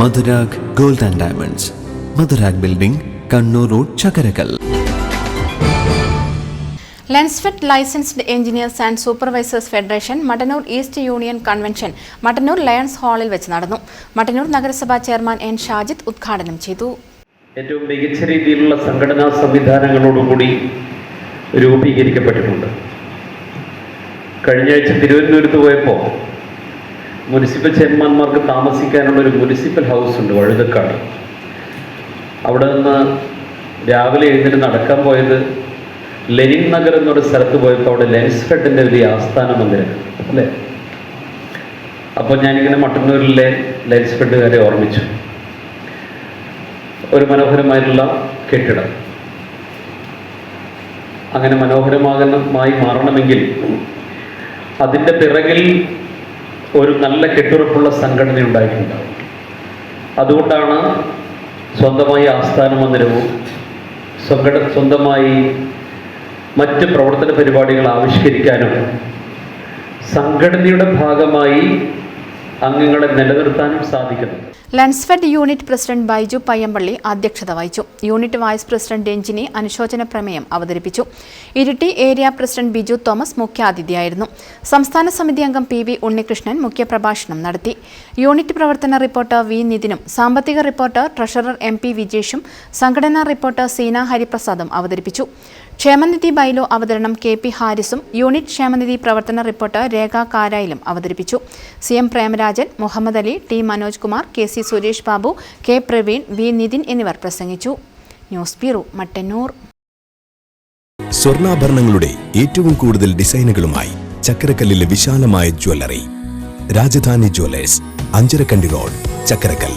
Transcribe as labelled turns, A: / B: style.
A: Madhurag gold and diamonds. Madhurag building Kannur road Chakkarakkal.
B: LENSFED licensed engineers and supervisors federation Mattannur east union convention Mattannur lions ഹാളിൽ വെച്ച് നടന്നു. മട്ടന്നൂർ നഗരസഭാ chairman N Shajid ഉദ്ഘാടനം ചെയ്തു.
C: ഏറ്റവും മികച്ച രീതിയിലുള്ള സംഘടനാ സംവിധാനങ്ങളോടുകൂടി രൂപീകരിക്കപ്പെട്ടിട്ടുണ്ട്. കഴിഞ്ഞ ആഴ്ച തിരുവനന്തപുരത്ത് പോയപ്പോൾ മുനിസിപ്പൽ ചെയർമാൻമാർക്ക് താമസിക്കാനുള്ള ഒരു മുനിസിപ്പൽ ഹൗസ് ഉണ്ട് വഴുതക്കാട്. അവിടെ നിന്ന് രാവിലെ എഴുന്നേറ്റ് നടക്കാൻ പോയത് ലെനിൻ നഗർ എന്നൊരു സ്ഥലത്ത് പോയപ്പോൾ അവിടെ ലെൻസ് ഫെഡിന്റെ വലിയ ആസ്ഥാന മന്ദിരം അല്ലേ? അപ്പോൾ ഞാനിങ്ങനെ മട്ടന്നൂരിലെ ലെൻസ് ഫെഡുകാരെ ഓർമ്മിച്ചു. ഒരു മനോഹരമായിട്ടുള്ള കെട്ടിടം. അങ്ങനെ മനോഹരമാകണമായി മാറണമെങ്കിൽ അതിന്റെ പിറകിൽ ഒരു നല്ല കെട്ടുറപ്പുള്ള സംഘടന ഉണ്ടായിട്ടുണ്ടാവും അതുകൊണ്ടാണ് സ്വന്തമായി ആസ്ഥാന മന്ദിരവും സ്വകട സ്വന്തമായി മറ്റ് പ്രവർത്തന പരിപാടികൾ ആവിഷ്കരിക്കാനും സംഘടനയുടെ ഭാഗമായി അംഗങ്ങളെ നിലനിർത്താനും സാധിക്കുന്നു.
B: LENSFED unit president Baiju Payyampally അധ്യക്ഷത വഹിച്ചു. യൂണിറ്റ് വൈസ് പ്രസിഡന്റ് രഞ്ജിനി അനുശോചന പ്രമേയം അവതരിപ്പിച്ചു. Iritty area president Biju Thomas മുഖ്യാതിഥിയായിരുന്നു. സംസ്ഥാന സമിതി അംഗം പി വി ഉണ്ണികൃഷ്ണൻ മുഖ്യപ്രഭാഷണം നടത്തി. യൂണിറ്റ് പ്രവർത്തന റിപ്പോർട്ടർ വി നിതിനും സാമ്പത്തിക റിപ്പോർട്ടർ ട്രഷറർ എം പി വിജേഷും സംഘടനാ റിപ്പോർട്ടർ സീന ഹരിപ്രസാദും അവതരിപ്പിച്ചു. ക്ഷേമനിധി ബൈലോ അവതരണം കെ പി ഹാരിസും യൂണിറ്റ് ക്ഷേമനിധി പ്രവർത്തന റിപ്പോർട്ട് രേഖ കാരായിലും അവതരിപ്പിച്ചു. C M Premarajan Muhammad Ali T Manoj Kumar K C Suresh Babu K Praveen V Nithin എന്നിവർ പ്രസംഗിച്ചു. News bureau Mattannur.
D: സ്വർണാഭരണങ്ങളുടെ ഏറ്റവും കൂടുതൽ ഡിസൈനുകളുമായി ചക്കരക്കല്ലിലെ വിശാലമായ jewellery. Rajadhani jewellers Anjarakandy road Chakkarakkal